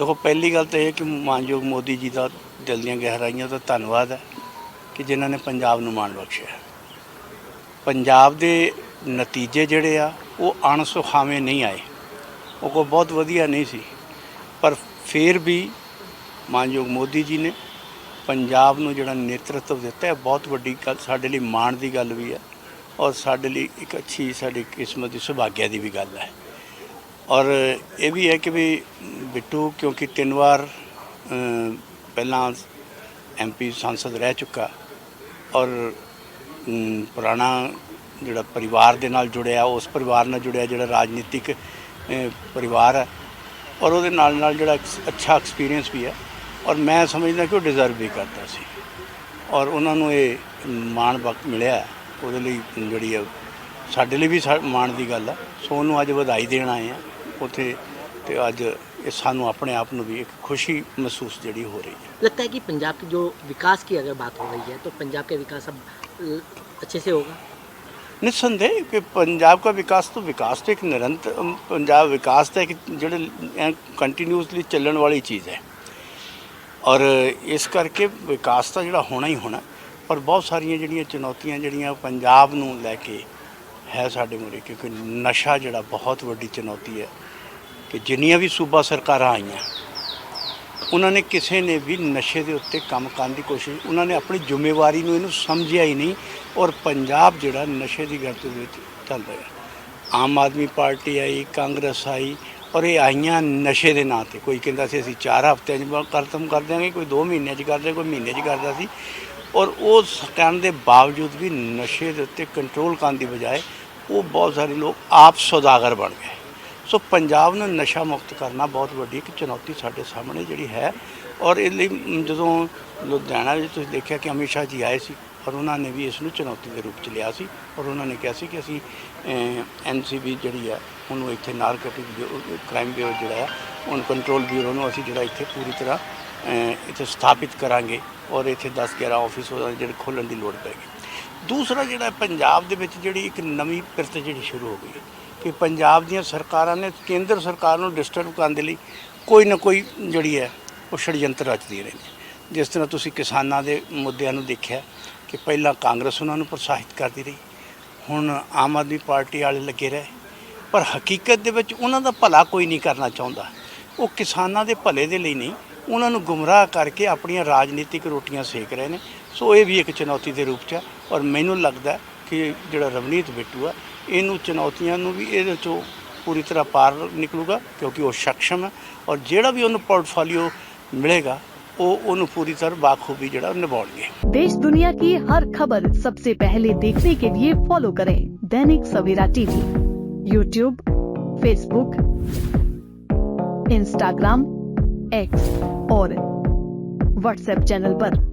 ਦੇਖੋ, ਪਹਿਲੀ ਗੱਲ ਤਾਂ ਇਹ ਕਿ ਮਾਨਯੋਗ ਮੋਦੀ ਜੀ ਦਾ ਦਿਲ ਦੀਆਂ ਗਹਿਰਾਈਆਂ ਦਾ ਧੰਨਵਾਦ ਹੈ ਕਿ ਜਿਨ੍ਹਾਂ ਨੇ ਪੰਜਾਬ ਨੂੰ ਮਾਣ ਬਖਸ਼ਿਆ ਪੰਜਾਬ ਦੇ ਨਤੀਜੇ ਜਿਹੜੇ ਆ, ਉਹ ਅਣਸੁਖਾਵੇਂ ਨਹੀਂ ਆਏ। ਉਹ ਕੋਈ ਬਹੁਤ ਵਧੀਆ ਨਹੀਂ ਸੀ। ਪਰ ਫਿਰ ਵੀ ਮਾਨਯੋਗ ਮੋਦੀ ਜੀ ਨੇ ਪੰਜਾਬ ਨੂੰ ਜਿਹੜਾ ਨੇਤਰਤਵ ਦਿੱਤਾ ਹੈ, ਬਹੁਤ ਵੱਡੀ ਗੱਲ, ਸਾਡੇ ਲਈ ਮਾਣ ਦੀ ਗੱਲ ਵੀ ਹੈ ਔਰ ਸਾਡੇ ਲਈ ਇੱਕ ਅੱਛੀ ਸਾਡੀ ਕਿਸਮਤ ਦੀ ਸੁਭਾਗਿਆ ਦੀ ਵੀ ਗੱਲ ਹੈ। ਔਰ ਇਹ ਵੀ ਹੈ ਕਿ ਵੀ ਬਿੱਟੂ ਕਿਉਂਕਿ ਤਿੰਨ ਵਾਰ ਅਮ, ਪਹਿਲਾਂ ਐਮਪੀ ਸੰਸਦ ਰਹਿ ਚੁੱਕਾ ਔਰ ਪੁਰਾਣਾ ਜਿਹੜਾ ਪਰਿਵਾਰ ਦੇ ਨਾਲ ਜੁੜਿਆ ਉਸ ਪਰਿਵਾਰ ਨਾਲ ਜੁੜਿਆ ਜਿਹੜਾ ਰਾਜਨੀਤਿਕ ਪਰਿਵਾਰ ਹੈ ਔਰ ਉਹਦੇ ਨਾਲ ਨਾਲ ਜਿਹੜਾ ਅੱਛਾ ਐਕਸਪੀਰੀਅੰਸ ਵੀ ਹੈ ਔਰ ਮੈਂ ਸਮਝਦਾ ਕਿ ਉਹ ਡਿਜ਼ਰਵ ਵੀ ਕਰਦਾ ਸੀ ਔਰ ਉਹਨਾਂ ਨੂੰ ਇਹ ਮਾਣ ਵਕਤ ਮਿਲਿਆ ਉਹਦੇ ਲਈ ਜਿਹੜੀ ਹੈ ਸਾਡੇ ਲਈ ਵੀ ਸਾ- ਮਾਣ ਦੀ ਗੱਲ ਆ ਸੋ ਉਹਨੂੰ ਅੱਜ ਵਧਾਈ ਦੇਣ ਆਏ ਆ ਉੱਥੇ ਤੇ ਅੱਜ ये सानू अपने आप में भी एक खुशी महसूस जड़ी हो रही है लगता है कि पंजाब की जो विकास की अगर बात हो रही है तो पंजाब का विकास अब अच्छे से होगा निसंदेह कि पंजाब का विकास तो विकास तो एक निरंतर पंजाब विकास तो एक ਜਿਹੜੇ ਕੰਟੀਨਿਊਸਲੀ ਚੱਲਣ ਵਾਲੀ ਚੀਜ਼ ਹੈ ਔਰ ਇਸ ਕਰਕੇ ਵਿਕਾਸ ਤਾਂ ਜਿਹੜਾ ਹੋਣਾ ਹੀ ਹੋਣਾ ਪਰ ਬਹੁਤ ਸਾਰੀਆਂ ਜਿਹੜੀਆਂ ਚੁਣੌਤੀਆਂ ਜਿਹੜੀਆਂ ਪੰਜਾਬ ਨੂੰ ਲੈ ਕੇ ਹੈ ਸਾਡੇ ਮੁਰੇ ਕਿਉਂਕਿ ਨਸ਼ਾ ਜਿਹੜਾ ਬਹੁਤ ਵੱਡੀ ਚੁਣੌਤੀ ਹੈ ਕਿ ਜਿੰਨੀਆਂ ਵੀ ਸੂਬਾ ਸਰਕਾਰਾਂ ਆਈਆਂ, ਉਹਨਾਂ ਨੇ ਕਿਸੇ ਨੇ ਵੀ ਨਸ਼ੇ ਦੇ ਉੱਤੇ ਕੰਮ ਕਰਨ ਦੀ ਕੋਸ਼ਿਸ਼, ਉਹਨਾਂ ਨੇ ਆਪਣੀ ਜ਼ਿੰਮੇਵਾਰੀ ਨੂੰ ਇਹਨੂੰ ਸਮਝਿਆ ਹੀ ਨਹੀਂ ਔਰ ਪੰਜਾਬ ਜਿਹੜਾ ਨਸ਼ੇ ਦੀ ਗਰਤ ਵਿੱਚ ਚੱਲ ਰਿਹਾ ਆਮ ਆਦਮੀ ਪਾਰਟੀ ਆਈ, ਕਾਂਗਰਸ ਆਈ ਔਰ ਇਹ ਆਈਆਂ ਨਸ਼ੇ ਦੇ ਨਾਂ ਤੇ। ਕੋਈ ਕਹਿੰਦਾ ਸੀ ਅਸੀਂ 4 ਹਫ਼ਤਿਆਂ 'ਚ ਬ- ਖਤਮ ਕਰ ਦਿਆਂਗੇ, ਕੋਈ 2 ਮਹੀਨਿਆਂ 'ਚ ਕਰਦੇ ਕੋਈ ਮਹੀਨੇ 'ਚ ਕਰਦਾ ਸੀ। ਔਰ ਉਹ ਕਹਿਣ ਦੇ ਬਾਵਜੂਦ ਵੀ ਨਸ਼ੇ ਦੇ ਉੱਤੇ ਕੰਟਰੋਲ ਕਰਨ ਦੀ ਬਜਾਏ ਉਹ ਬਹੁਤ ਸਾਰੇ ਲੋਕ ਆਪ ਸੌਦਾਗਰ ਬਣ ਗਏ। ਸੋ ਪੰਜਾਬ ਨੂੰ ਨਸ਼ਾ ਮੁਕਤ ਕਰਨਾ ਬਹੁਤ ਵੱਡੀ ਇੱਕ ਚੁਣੌਤੀ ਸਾਡੇ ਸਾਹਮਣੇ ਜਿਹੜੀ ਹੈ ਔਰ ਇਹ ਲਈ ਜਦੋਂ ਲੁਧਿਆਣਾ ਵਿੱਚ ਤੁਸੀਂ ਦੇਖਿਆ ਕਿ ਅਮਿਤ ਸ਼ਾਹ ਜੀ ਆਏ ਸੀ ਔਰ ਉਹਨਾਂ ਨੇ ਵੀ ਇਸ ਨੂੰ ਚੁਣੌਤੀ ਦੇ ਰੂਪ ਚ ਲਿਆ ਸੀ ਔਰ ਉਹਨਾਂ ਨੇ ਕਿਹਾ ਸੀ ਕਿ ਅਸੀਂ ਐਨਸੀਬੀ ਜਿਹੜੀ ਹੈ ਉਹਨੂੰ ਇੱਥੇ ਨਾਰਕੋਟਿਕ ਕ੍ਰਾਈਮ ਬਿਊਰੋ ਜਿਹੜਾ ਹੈ ਉਹਨ ਕੰਟਰੋਲ ਬਿਊਰੋ ਨੂੰ ਅਸੀਂ ਜਿਹੜਾ ਇੱਥੇ ਪੂਰੀ ਤਰ੍ਹਾਂ ਇੱਥੇ ਸਥਾਪਿਤ ਕਰਾਂਗੇ ਔਰ ਇੱਥੇ 10 11 ਆਫਿਸ ਉਹਨਾਂ ਦੇ ਜਿਹੜੇ ਖੋਲਣ ਦੀ ਲੋੜ ਪੈਗੀ ਦੂਸਰਾ ਜਿਹੜਾ ਪੰਜਾਬ ਦੇ ਵਿੱਚ ਜਿਹੜੀ ਇੱਕ ਨਵੀਂ ਪਿਰਤ ਜਿਹੜੀ ਸ਼ੁਰੂ ਹੋ ਗਈ ਕਿ ਪੰਜਾਬ ਦੀਆਂ ਸਰਕਾਰਾਂ ਨੇ ਕੇਂਦਰ ਸਰਕਾਰ ਨੂੰ ਡਿਸਟਰਬ ਕਰਨ ਦੇ ਲਈ ਕੋਈ ਨਾ ਕੋਈ ਜਿਹੜੀ ਹੈ, ਉਹ ਛੜਯੰਤਰ ਰਚਦੀ ਰਹੇ ਜਿਸ ਤਰ੍ਹਾਂ ਤੁਸੀਂ ਕਿਸਾਨਾਂ ਦੇ ਮੁੱਦਿਆਂ ਨੂੰ ਦੇਖਿਆ ਕਿ ਪਹਿਲਾਂ ਕਾਂਗਰਸ ਉਹਨਾਂ ਨੂੰ ਪ੍ਰੋਤਸਾਹਿਤ ਕਰਦੀ ਰਹੀ, ਹੁਣ ਆਮ ਆਦਮੀ ਪਾਰਟੀ ਵਾਲੇ ਲੱਗੇ ਰਹੇ। ਪਰ ਹਕੀਕਤ ਦੇ ਵਿੱਚ ਉਹਨਾਂ ਦਾ ਭਲਾ ਕੋਈ ਨਹੀਂ ਕਰਨਾ ਚਾਹੁੰਦਾ। ਉਹ ਕਿਸਾਨਾਂ ਦੇ ਭਲੇ ਦੇ ਲਈ ਨਹੀਂ, ਉਹਨਾਂ ਨੂੰ ਗੁੰਮਰਾਹ ਕਰਕੇ ਆਪਣੀਆਂ ਰਾਜਨੀਤਿਕ ਰੋਟੀਆਂ ਸੇਕ ਰਹੇ ਨੇ। ਸੋ ਇਹ ਵੀ ਇੱਕ ਚੁਣੌਤੀ ਦੇ ਰੂਪ 'ਚ ਹੈ ਔਰ ਮੈਨੂੰ ਲੱਗਦਾ कि जोड़ा रवनीत बिट्टू है इनू चुनौतियों भी ए पूरी तरह पार निकलूगा क्योंकि वह सक्षम है और जोड़ा भी उन्होंने पोर्टफोलियो मिलेगा पूरी तरह बाखूबी निभा देश दुनिया की हर खबर सबसे पहले देखने के लिए फॉलो करें Dainik Savera TV YouTube Facebook Instagram X और व्हाट्सएप चैनल आरोप